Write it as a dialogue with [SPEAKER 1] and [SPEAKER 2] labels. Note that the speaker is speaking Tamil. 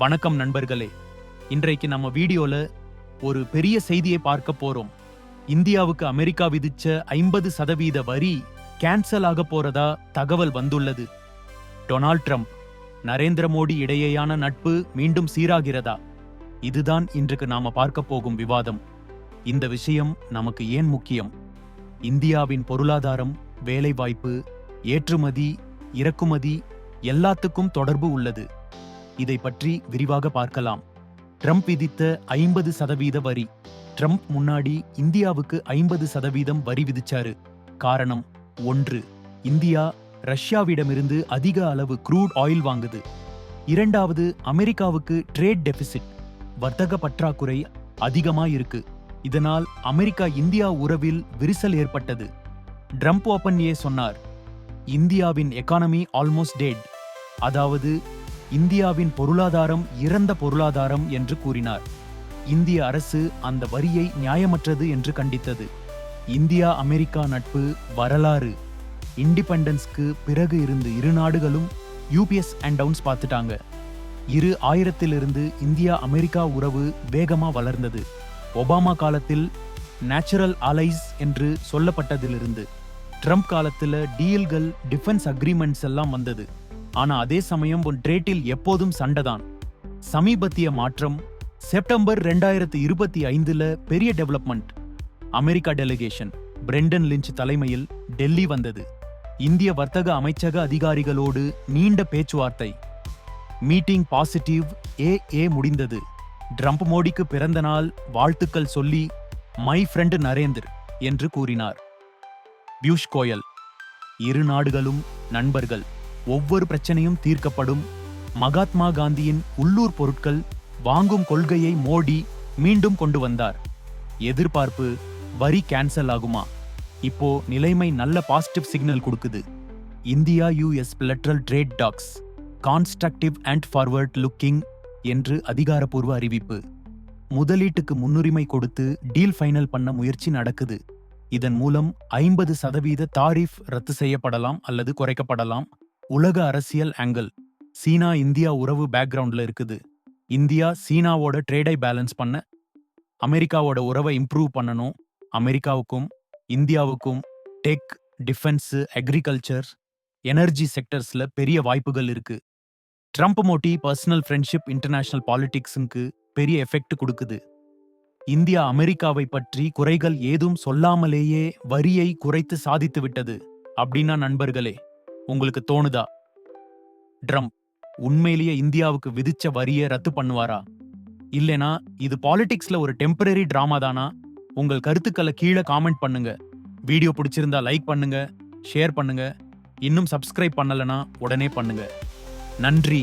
[SPEAKER 1] வணக்கம் நண்பர்களே. இன்றைக்கு நம்ம வீடியோல ஒரு பெரிய செய்தியை பார்க்க போறோம். இந்தியாவுக்கு அமெரிக்கா விதிச்ச ஐம்பது சதவீத வரி கேன்சல் ஆக போறதா தகவல் வந்துள்ளது. டொனால்ட் ட்ரம்ப் நரேந்திர மோடி இடையேயான நட்பு மீண்டும் சீராகிறதா? இதுதான் இன்றைக்கு நாம பார்க்க போகும் விவாதம். இந்த விஷயம் நமக்கு ஏன் முக்கியம்? இந்தியாவின் பொருளாதாரம் வேலைவாய்ப்பு ஏற்றுமதி இறக்குமதி எல்லாத்துக்கும் தொடர்பு உள்ளது. இதை பற்றி விரிவாக பார்க்கலாம். ட்ரம்ப் விதித்த ஐம்பது சதவீத வரி. ட்ரம்ப் முன்னாடி இந்தியாவுக்கு ஐம்பது சதவீதம் வரி விதிச்சாரு. காரணம் ஒன்று இந்தியா ரஷ்யாவிடமிருந்து அதிக அளவு க்ரூட் ஆயில் வாங்குது. இரண்டாவது அமெரிக்காவுக்கு ட்ரேட் டெபிசிட். வர்த்தக பற்றாக்குறை அதிகமா இருக்கு இதனால் அமெரிக்கா இந்தியா உறவில் விரிசல் ஏற்பட்டது. ட்ரம்ப் ஓப்பன் ஏ சொன்னார் இந்தியாவின் எக்கானமி ஆல்மோஸ்ட் டேட் அதாவது இந்தியாவின் பொருளாதாரம் இறந்த பொருளாதாரம் என்று கூறினார். இந்திய அரசு அந்த வரியை நியாயமற்றது என்று கண்டித்தது. இந்தியா அமெரிக்கா நட்பு வரலாறு. இண்டிபெண்டன்ஸ்க்கு பிறகு இருந்து இரு நாடுகளும் யூபிஎஸ் அண்ட் டவுன்ஸ் பார்த்துட்டாங்க. இரு ஆயிரத்திலிருந்து இந்தியா அமெரிக்கா உறவு வேகமாக வளர்ந்தது. ஒபாமா காலத்தில் நேச்சுரல் அலைஸ் என்று சொல்லப்பட்டதிலிருந்து ட்ரம்ப் காலத்தில் டீல்கள் டிஃபென்ஸ் அக்ரிமெண்ட்ஸ் எல்லாம் வந்தது. ஆனா அதே சமயம் உன் ட்ரேட்டில் எப்போதும் சண்டைதான். சமீபத்திய மாற்றம் செப்டம்பர் ரெண்டாயிரத்து இருபத்தி ஐந்துல பெரிய development America delegation Brendan Lynch தலைமையில் டெல்லி வந்தது. இந்திய வர்த்தக அமைச்சக அதிகாரிகளோடு நீண்ட பேச்சுவார்த்தை. மீட்டிங் பாசிட்டிவ் ஏ ஏ முடிந்தது. ட்ரம்ப் மோடிக்கு பிறந்த நாள் வாழ்த்துக்கள் சொல்லி மை ஃப்ரெண்டு நரேந்தர் என்று கூறினார். பியூஷ் கோயல் இரு நாடுகளும் நண்பர்கள். ஒவ்வொரு பிரச்சனையும் தீர்க்கப்படும். மகாத்மா காந்தியின் உள்ளூர் பொருட்கள் வாங்கும் கொள்கையை மோடி மீண்டும் கொண்டு வந்தார். எதிர்பார்ப்பு வரி கேன்சல் ஆகுமா? இப்போ நிலைமை நல்ல பாசிட்டிவ் சிக்னல் கொடுக்குது. India US bilateral trade talks constructive and forward looking என்று அதிகாரப்பூர்வ அறிவிப்பு. முதலீட்டுக்கு முன்னுரிமை கொடுத்து டீல் ஃபைனல் பண்ண முயற்சி நடக்குது. இதன் மூலம் ஐம்பது சதவீத தாரிஃப் ரத்து செய்யப்படலாம் அல்லது குறைக்கப்படலாம். உலக அரசியல் ஆங்கிள் சீனா இந்தியா உறவு பேக்ரவுண்ட்ல இருக்குது. இந்தியா சீனாவோட ட்ரேடை பேலன்ஸ் பண்ண அமெரிக்காவோட உறவை இம்ப்ரூவ் பண்ணணும். அமெரிக்காவுக்கும் இந்தியாவுக்கும் டெக் டிஃபென்ஸு அக்ரிகல்ச்சர் எனர்ஜி செக்டர்ஸ்ல பெரிய வாய்ப்புகள் இருக்கு. Trump Modi personal friendship international பாலிடிக்ஸுக்கு பெரிய எஃபெக்ட் கொடுக்குது. இந்தியா அமெரிக்காவை பற்றி குறைகள் ஏதும் சொல்லாமலேயே வரியை குறைத்து சாதித்து விட்டது. அப்படின்னா நண்பர்களே உங்களுக்கு தோணுதா? ட்ரம்ப் உண்மையிலேயே இந்தியாவுக்கு விதிச்ச வரியை ரத்து பண்ணுவாரா? இல்லைனா இது பாலிடிக்ஸ்ல ஒரு டெம்பரரி டிராமா தானா? உங்கள் கருத்துக்களை கீழே காமெண்ட் பண்ணுங்க. வீடியோ பிடிச்சிருந்தா லைக் பண்ணுங்க ஷேர் பண்ணுங்க. இன்னும் சப்ஸ்கிரைப் பண்ணலைன்னா உடனே பண்ணுங்க. நன்றி.